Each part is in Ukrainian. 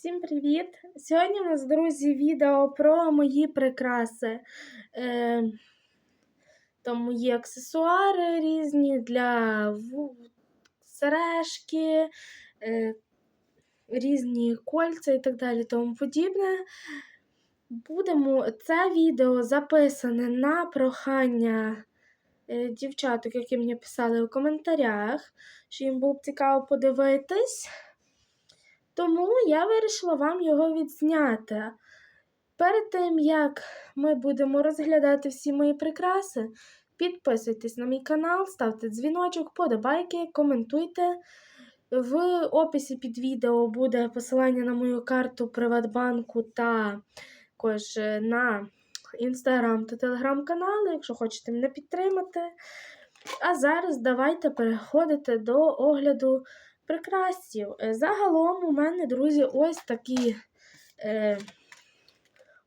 Всім привіт! Сьогодні у нас, друзі, відео про мої прикраси. Е, там мої аксесуари різні для сережки, е, різні кольця і так далі тому подібне. Будемо це відео записане на прохання е, дівчаток, які мені писали у коментарях, що їм було б цікаво подивитись. Тому я вирішила вам його відзняти. Перед тим, як ми будемо розглядати всі мої прикраси, підписуйтесь на мій канал, ставте дзвіночок, подобайки, коментуйте. В описі під відео буде посилання на мою карту Приватбанку та також е, на інстаграм та телеграм-канали, якщо хочете мене підтримати. А зараз давайте переходити до огляду прикрасів. Е, Загалом у мене, друзі, ось такі е,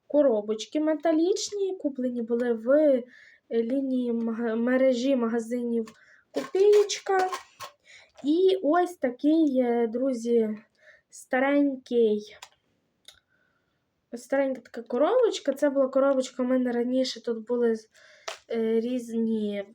коробочки металічні, куплені були в е, лінії мережі магазинів Копієчка. І ось такий, е, друзі, старенький. Старенька така коробочка. Це була коробочка у мене раніше. Тут були різні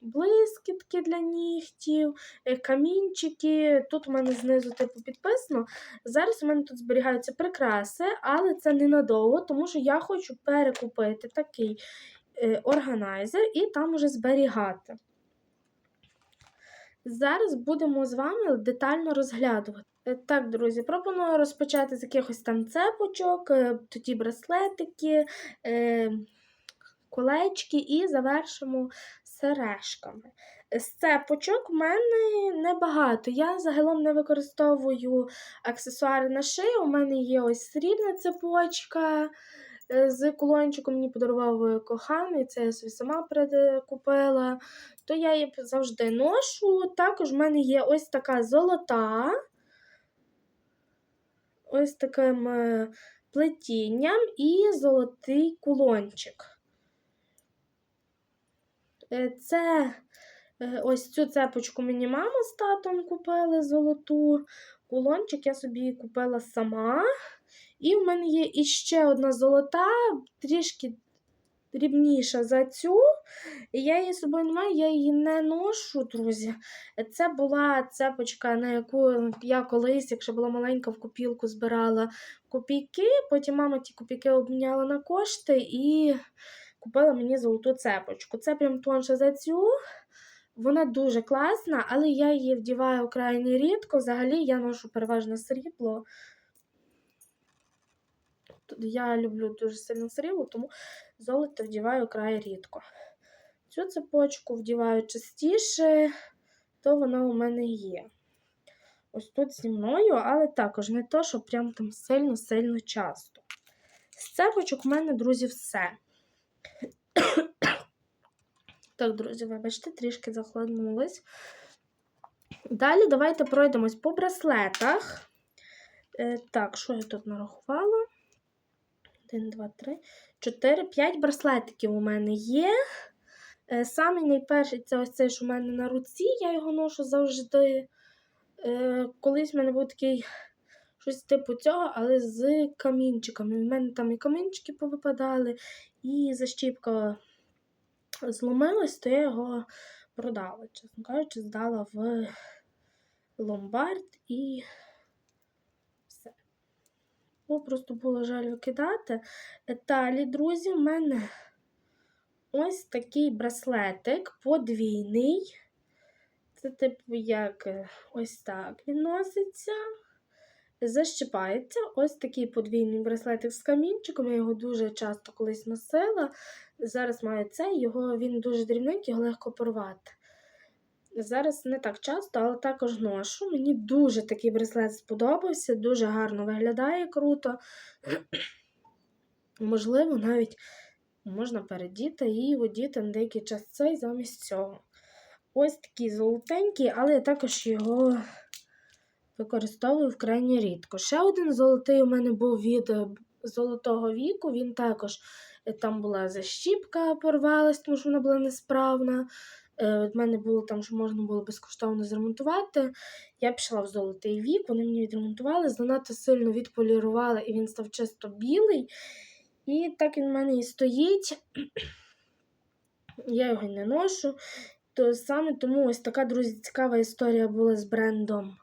блискітки для нігтів, е, камінчики. Тут у мене знизу типу підписано. Зараз у мене тут зберігаються прикраси, але це ненадовго, тому що я хочу перекупити такий е, органайзер і там уже зберігати. Зараз будемо з вами детально розглядувати. Е, Так, друзі, пропоную розпочати з якихось там цепочок, тоді браслетики, колечки і завершимо сережками. Цепочок в мене небагато. Я загалом не використовую аксесуари на шию. У мене є ось срібна цепочка е, з кулончиком мені подарував е, коханий, це я собі сама прикупила. То я її завжди ношу. Також в мене є ось така золота, ось таким е, плетінням і золотий кулончик. Е, Це е, ось цю цепочку мені мама з татом купили золоту. Кулончик я собі купила сама. І в мене є іще одна золота, трішки дрібніша за цю. І я її з собою не маю, я її не ношу, друзі. Це була цепочка, на яку я колись, якщо була маленька, в копілку збирала копійки. Потім мама ті копійки обміняла на кошти і купила мені золоту цепочку. Це прям тонше за цю. Вона дуже класна, але я її вдіваю крайне рідко. Взагалі я ношу переважно срібло. Я люблю дуже сильно срібло, тому золото вдіваю край рідко. Цю цепочку вдіваю частіше, то вона у мене є. Ось тут зі мною, але також не то, що прям там сильно-сильно часто. З цепочок в мене, друзі, все. Так, друзі, вибачте, трішки захлинулись. Далі давайте пройдемось по браслетах. Е, так, що я тут нарахувала? 1, 2, 3, 4, 5 браслетиків у мене є. Е, Самий найперший це ось цей, що у мене на руці, я його ношу завжди. Е, Колись в мене був такий щось типу цього, але з камінчиками. У мене там і камінчики повипадали, і защіпка зломилась, то я його продала, чесно кажучи, здала в ломбард і все. Бо просто було жаль викидати. Далі, друзі, в мене ось такий браслетик подвійний. Це, типу, як е, ось так він носиться. Защипається ось такий подвійний браслетик з камінчиком. Я його дуже часто колись носила. Зараз маю цей, його він дуже дрібненький, його легко порвати. Зараз не так часто, але також ношу. Мені дуже такий браслет сподобався, дуже гарно виглядає круто. Можливо, навіть можна передіти і одіти на деякий час цей замість цього. Ось такий золотенький, але я також його використовую вкрайні рідко. Ще один золотий у мене був від е, золотого віку. Він також е, там була защіпка, порвалась, тому що вона була несправна. Е, от мене було там, що можна було безкоштовно зремонтувати. Я пішла в золотий вік, вони мені відремонтували, занадто сильно відполірували, і він став чисто білий. І так він в мене і стоїть. Я його не ношу. То саме тому ось така, друзі, цікава історія була з брендом.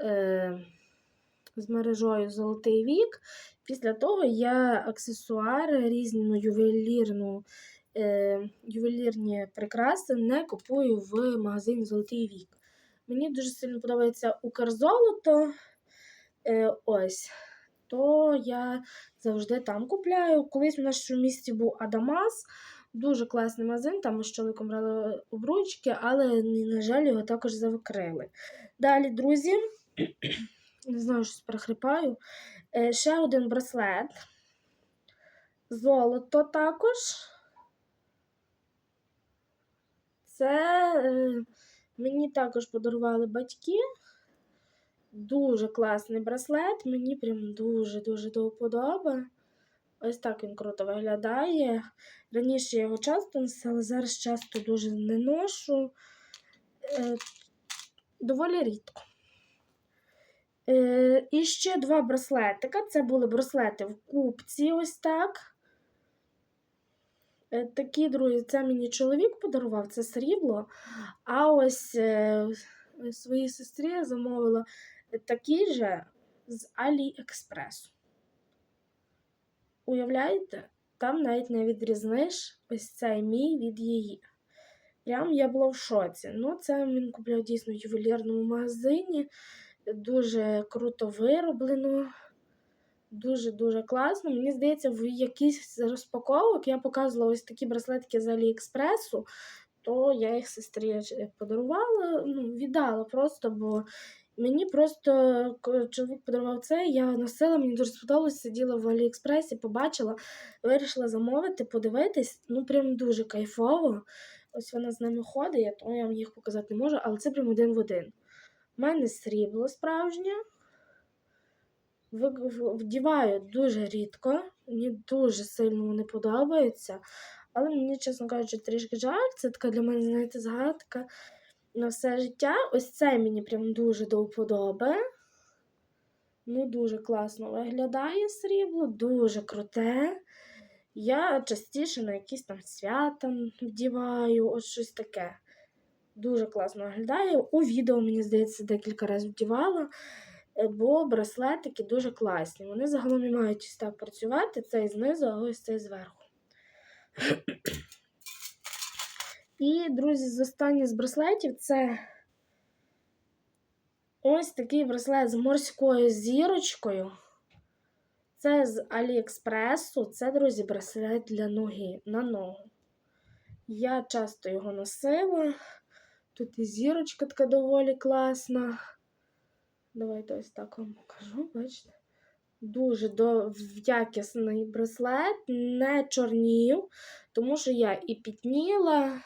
Е, з мережою Золотий вік. Після того я аксесуари, різні ну, ювелірну, е, ювелірні прикраси не купую в магазині Золотий вік. Мені дуже сильно подобається Укрзолото. Е, ось. То я завжди там купляю. Колись в нашому місті був Адамас. Дуже класний магазин, там ми з чоловіком брали обручки, але, на жаль, його також закрили. Далі, друзі, не знаю, щось перехрипаю. Е, ще один браслет. Золото також. Це е, мені також подарували батьки. Дуже класний браслет. Мені прям дуже-дуже до вподоби. Ось так він круто виглядає. Раніше я його часто носила, але зараз часто дуже не ношу. Е, доволі рідко. Е, і ще два браслетика. Це були браслети в купці, ось так. Е, такі, друзі, це мені чоловік подарував, це срібло. А ось е, своїй сестрі я замовила такі же з Аліекспресу. Уявляєте? Там навіть не відрізниш ось цей мій від її. Прям я була в шоці. Ну, це він купляв дійсно в ювелірному магазині. Дуже круто вироблено. Дуже-дуже класно. Мені здається, в якійсь з розпаковок я показувала ось такі браслетки з Аліекспресу, то я їх сестрі подарувала, ну, віддала просто, бо мені просто чоловік подарував це, я носила, мені дуже сподобалось, сиділа в Аліекспресі, побачила, вирішила замовити, подивитись. Ну, прям дуже кайфово. Ось вона з ними ходить, то я вам їх показати не можу, але це прям один в один. У мене срібло справжнє. Вдіваю дуже рідко, мені дуже сильно вони подобаються. Але мені, чесно кажучи, трішки жаль. Це така для мене, знаєте, згадка на все життя. Ось це мені прям дуже до вподоби. Ну, дуже класно виглядає срібло, дуже круте. Я частіше на якісь там свята вдіваю, ось щось таке. Дуже класно виглядає. У відео, мені здається, декілька разів вдівала, е, бо браслетики дуже класні. Вони загалом і мають так працювати, цей знизу, а ось цей зверху. І, друзі, з останніх з браслетів це ось такий браслет з морською зірочкою. Це з Аліекспресу. Це, друзі, браслет для ноги на ногу. Я часто його носила. Тут і зірочка така доволі класна. Давайте ось так вам покажу, бачите? Дуже до... якісний браслет, не чорнів, тому що я і пітніла,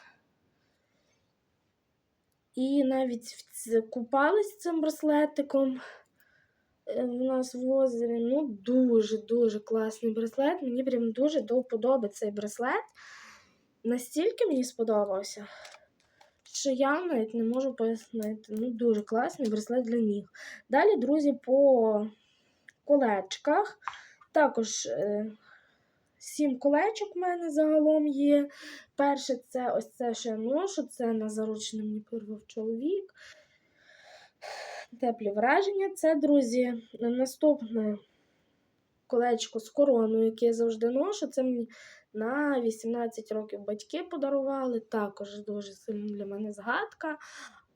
і навіть купалась цим браслетиком е, в нас в озері. Ну, дуже-дуже класний браслет. Мені прям дуже до вподоби цей браслет. Настільки мені сподобався що я навіть не можу пояснити. Ну, Дуже класний браслет для ніг. Далі, друзі, по колечках. Також е, сім колечок в мене загалом є. Перше, це ось це що я ношу, це на заручне мені порвав чоловік. Теплі враження. Це, друзі, наступне колечко з короною, яке я завжди ношу. Це мені на 18 років батьки подарували, також дуже сильна для мене згадка.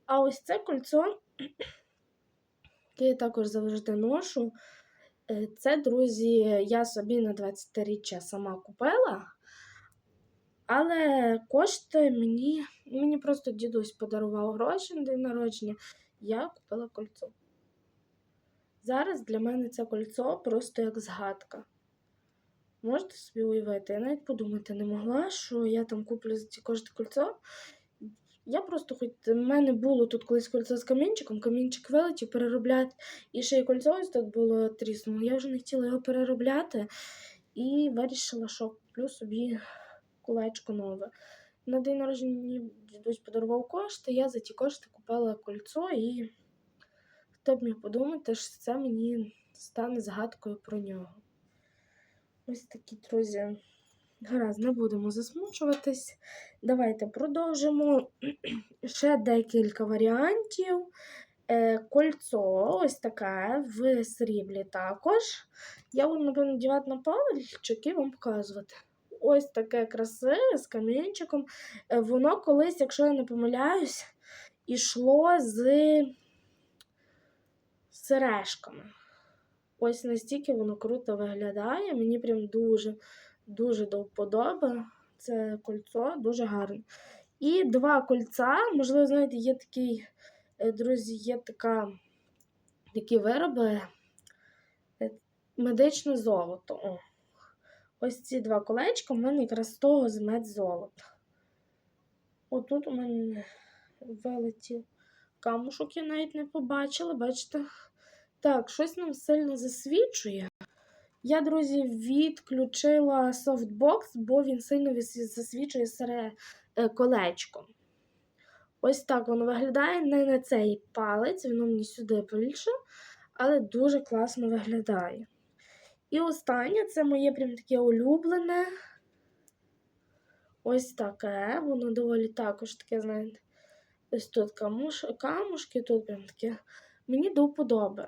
А ось це кольцо, яке я також завжди ношу. Е, це, друзі, я собі на 20-річчя сама купила. Але кошти мені мені просто дідусь подарував гроші на день народження, я купила кольцо. Зараз для мене це кольцо просто як згадка. Можете собі уявити? Я навіть подумати не могла, що я там куплю за ці кошти кольцо. Я просто хоч в мене було тут колись кольцо з камінчиком, камінчик вилетів переробляти. І ще й кольцо ось тут було тріснуло. Я вже не хотіла його переробляти і вирішила, що куплю собі кулечко нове. на день народження мені дідусь подарував кошти, я за ті кошти купила кольцо і хто б міг подумати, що це мені стане згадкою про нього. Ось такі, друзі. Гаразд, не будемо засмучуватись. Давайте продовжимо. Ще декілька варіантів. Е, кольцо, ось таке в сріблі також. Я буду, напевно, надівати на пальчик і вам показувати. Ось таке красиве з камінчиком. Е, Воно колись, якщо я не помиляюсь, ішло з сережками. Ось настільки воно круто виглядає. Мені прям дуже, дуже до вподоби. Це кольцо дуже гарне. І два кольця, можливо, знаєте, є такий, е, друзі, є така, такі вироби е, медичне золото. О. Ось ці два колечка в мене якраз того з медзолота. Отут у мене вилетів камушок, я навіть не побачила, бачите? Так, щось нам сильно засвічує. Я, друзі, відключила софтбокс, бо він сильно засвічує сере е, колечко. Ось так воно виглядає. Не на цей палець, воно мені сюди більше, але дуже класно виглядає. І останнє це моє прям таке улюблене. Ось таке. Воно доволі також таке, знаєте, ось тут камуш, камушки, тут прям таке. Мені до вподоби.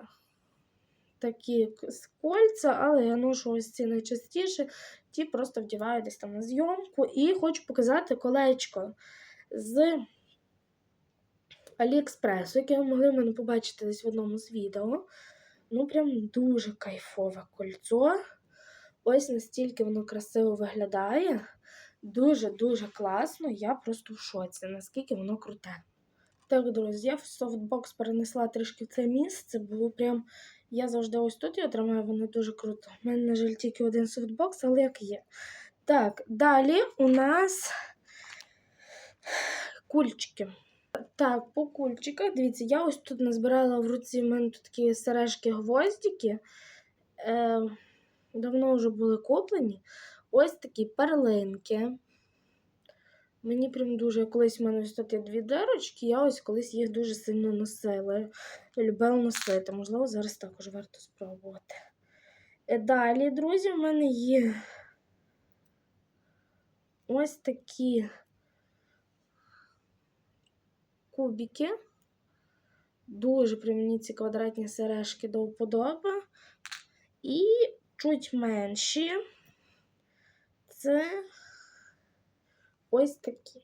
Такі з кольця, але я ношу ось ці найчастіше. Ті просто вдіваю десь там на зйомку. І хочу показати колечко з Аліекспресу, яке ви могли в мене побачити десь в одному з відео. Ну, прям дуже кайфове кольцо. Ось настільки воно красиво виглядає. Дуже-дуже класно. Я просто в шоці, наскільки воно круте. Так, друзі, я в софтбокс перенесла трішки в це місце, бо прям я завжди ось тут його тримаю, воно дуже круто. У мене, на жаль, тільки один софтбокс, але як є. Так, далі у нас кульчики. Так, по кульчиках, дивіться, я ось тут назбирала в руці, в мене тут такі сережки гвоздики. Е, давно вже були куплені. Ось такі перлинки. Мені прям дуже колись в мене є дві дирочки, я ось колись їх дуже сильно носила. Любила носити. Можливо, зараз також варто спробувати. Е, Далі, друзі, в мене є ось такі кубики. Дуже прям мені ці квадратні сережки до вподоби. І чуть менші. Це ось такі.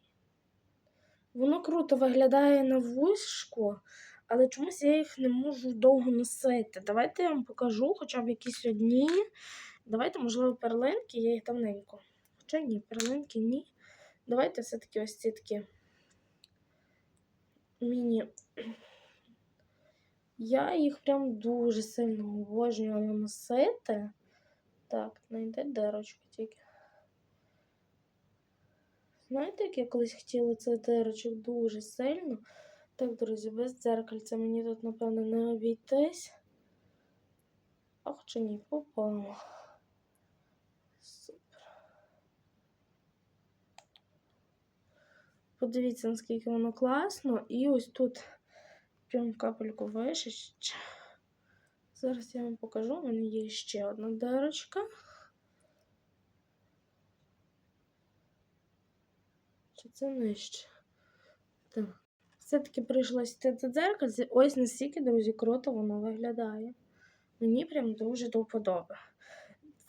Воно круто виглядає на вушку, але чомусь я їх не можу довго носити. Давайте я вам покажу хоча б якісь одні. Давайте, можливо, перлинки, я їх давненько. Хоча ні, перлинки ні. Давайте все-таки ось ці такі міні. Я їх прям дуже сильно обожнювала носити. Так, знайде дирочку тільки. Знаєте, як я колись хотіла цей дирочок дуже сильно? Так, друзі, без дзеркальця мені тут, напевно, не обійтись. А хоча ні, попало. Супер. Подивіться, наскільки воно класно. І ось тут прям капельку вишить. Зараз я вам покажу. У мене є ще одна дирочка. Чи це нижче? Так. Все-таки прийшлося це дзеркальце. Ось настільки, друзі, круто воно виглядає. Мені прям дуже до вподоби.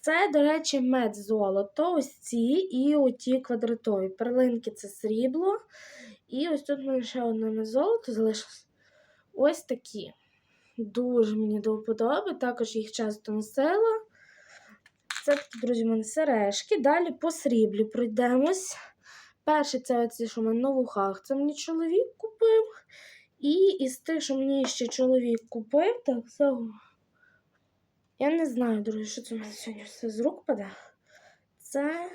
Це, до речі, мед золото, ось ці і оті квадратові. Перлинки це срібло. І ось тут в мене ще одне мед золото залишилось. Ось такі. Дуже мені до вподоби. Також їх часто носила. Це друзі, в мене сережки. Далі по сріблі пройдемось. Перше, це оці, що в мене на вухах. Це мені чоловік купив. І із тих, що мені ще чоловік купив, так це. Я не знаю, друзі, що це в мене сьогодні все з рук паде. Це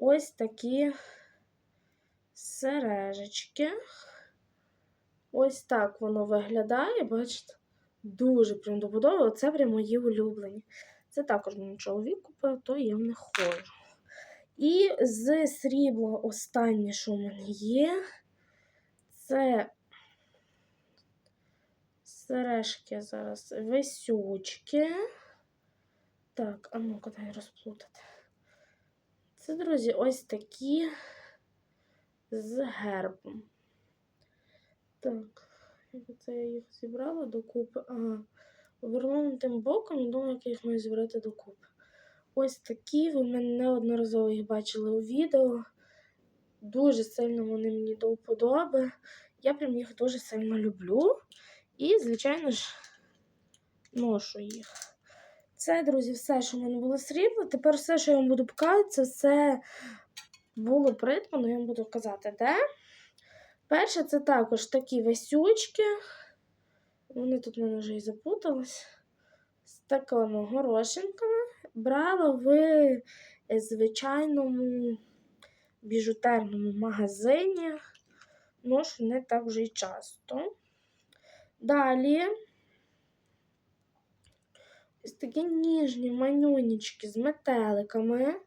ось такі сережечки. Ось так воно виглядає, бачите? Дуже прям до подоби. Оце прям мої улюблені. Це також мені чоловік купив, то я в них. І з срібла останнє, що в мене є, це сережки зараз висючки. Так, а ну-ка розплутати. Це, друзі, ось такі з гербом. Так, це я їх зібрала докупи. Ага. Повернутим боком і думаю, як я їх маю зібрати докупи. Ось такі, ви мене неодноразово їх бачили у відео. Дуже сильно вони мені до вподоби. Я прям їх дуже сильно люблю. І, звичайно ж, ношу їх. Це, друзі, все, що в мене було срібло. Тепер все, що я вам буду показувати, це все було придбано, я вам буду казати, де. Перше, це також такі весючки. Вони тут в мене вже і запутались. З такими горошинками. Брала в е, звичайному біжутерному магазині. Ношу не так вже й часто. Далі ось такі ніжні манюнічки з метеликами.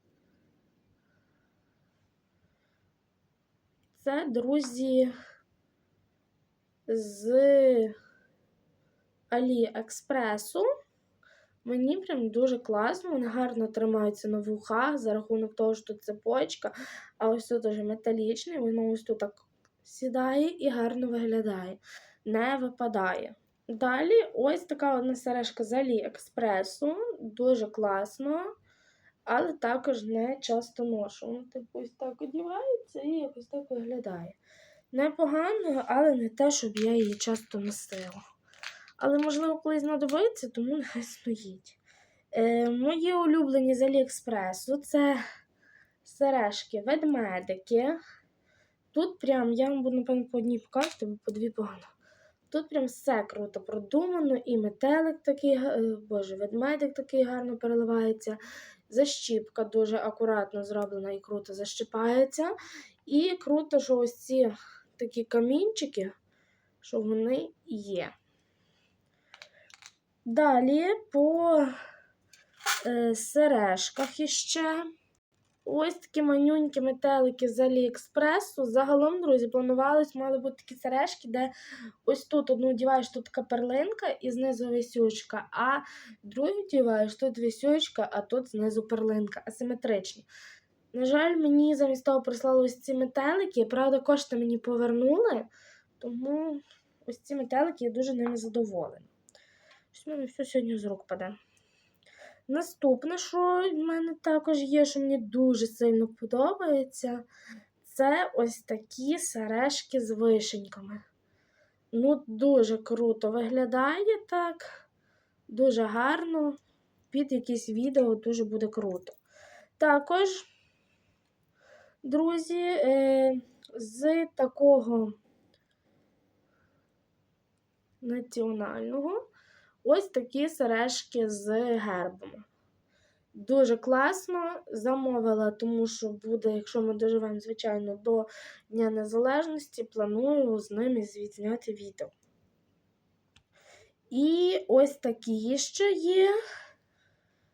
Це, друзі, з Аліекспресу. Мені прям дуже класно, вони гарно тримаються на вухах за рахунок того, що тут цепочка, а ось тут уже металічний, воно ось тут так сідає і гарно виглядає, не випадає. Далі ось така одна сережка з Аліекспресу, дуже класно, але також не часто ношу. Воно типу ось так одівається і якось так виглядає. Непогано, але не те, щоб я її часто носила. Але, можливо, колись знадобиться, тому нехай стоїть. Е, Мої улюблені з Аліекспресу це сережки ведмедики. Тут прям, я вам буду, напевно, по одній показувати, бо по дві погано. Тут прям все круто продумано, і метелик такий, е, боже, ведмедик такий гарно переливається. Защіпка дуже акуратно зроблена і круто защипається. І круто, що ось ці такі камінчики, що вони є. Далі по е, сережках іще. Ось такі манюнькі метелики з Аліекспресу. Загалом, друзі, планувались, мали бути такі сережки, де ось тут одну одіваєш, тут така перлинка і знизу висючка, а другу одіваєш, тут висючка, а тут знизу перлинка, асиметричні. На жаль, мені замість того прислали ось ці метелики. Правда, кошти мені повернули, тому ось ці метелики я дуже ними задоволена. В все сьогодні з рук паде. Наступне, що в мене також є, що мені дуже сильно подобається, це ось такі сережки з вишеньками. Ну, дуже круто виглядає так. Дуже гарно. Під якесь відео дуже буде круто. Також, друзі, е, з такого національного. Ось такі сережки з гербом. Дуже класно замовила, тому що буде, якщо ми доживемо, звичайно, до Дня Незалежності, планую з ними звідняти відео. І ось такі ще є.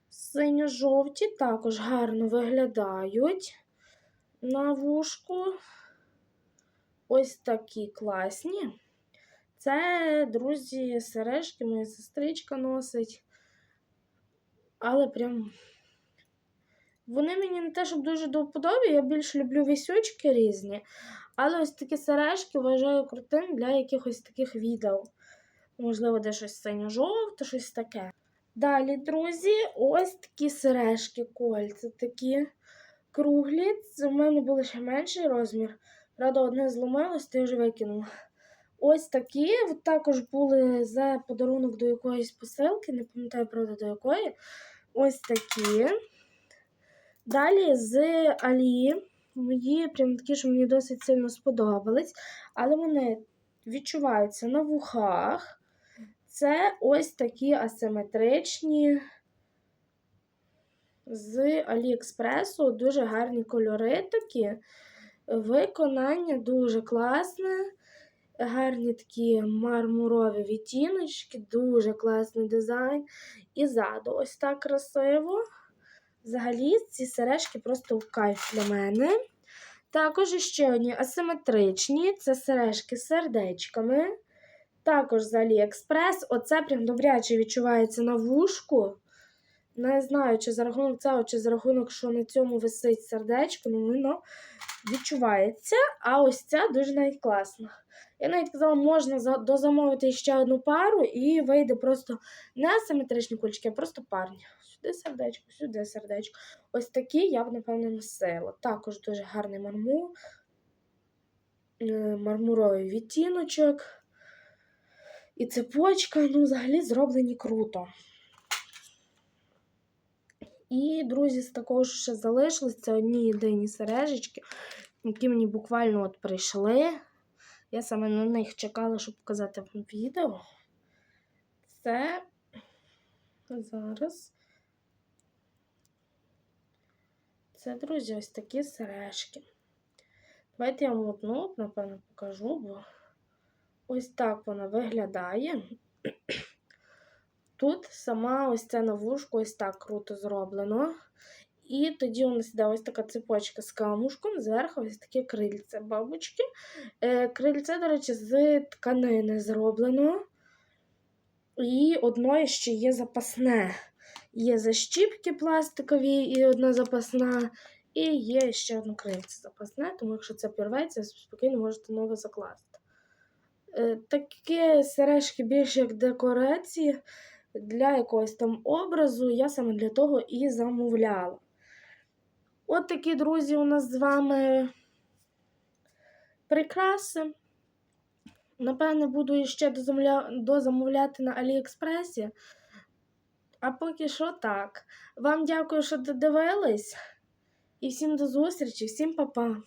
Синьо-жовті, також гарно виглядають на вушку. Ось такі класні. Це, друзі, сережки, моя сестричка носить. Але прям. Вони мені не те, щоб дуже до вподоби, я більш люблю вісючки різні. Але ось такі сережки вважаю крутим для якихось таких відео. Можливо, де щось синьо-жовте, щось таке. Далі, друзі, ось такі сережки кольця такі круглі. В мене був ще менший розмір. Правда, одне зломилось, то я вже викинула. Ось такі також були за подарунок до якоїсь посилки, не пам'ятаю, правда, до якої. Ось такі. Далі з Алі. Мої прям такі, що мені досить сильно сподобались. Але вони відчуваються на вухах. Це ось такі асиметричні з Аліекспресу. Дуже гарні кольори такі. Виконання дуже класне гарні такі мармурові відтіночки, дуже класний дизайн. І ззаду ось так красиво. Взагалі, ці сережки просто в кайф для мене. Також ще одні асиметричні це сережки з сердечками. Також з Аліекспрес. Оце прям добряче відчувається на вушку. Не знаю, чи за рахунок цього, чи за рахунок, що на цьому висить сердечко, ну воно відчувається. А ось ця дуже навіть класна. Я навіть казала, можна дозамовити ще одну пару і вийде просто не асиметричні кульчики, а просто парні. Сюди сердечко, сюди сердечко. Ось такі я б, напевно, носила. Також дуже гарний мармур, е, мармуровий відтіночок. І цепочка, ну, взагалі зроблені круто. І, друзі, з такого, що ще залишилось, це одні єдині сережечки, які мені буквально от прийшли. Я саме на них чекала, щоб показати вам відео. Це зараз. Це, друзі, ось такі сережки. Давайте я вам одну, напевно, покажу, бо ось так вона виглядає. Тут сама ось ця на вушку ось так круто зроблено. І тоді у нас іде ось така цепочка з камушком, зверху ось таке крильце бабочки. Е, крильце, до речі, з тканини зроблено. І одної ще є запасне. Є защіпки пластикові і одна запасна. І є ще одне крильце запасне, тому якщо це порветься, спокійно можете нове закласти. Е, такі сережки більше як декорації для якогось там образу, я саме для того і замовляла. От такі, друзі, у нас з вами прикраси. Напевне, буду ще дозамовляти на Аліекспресі. А поки що так. Вам дякую, що додивились. І всім до зустрічі, всім па-па.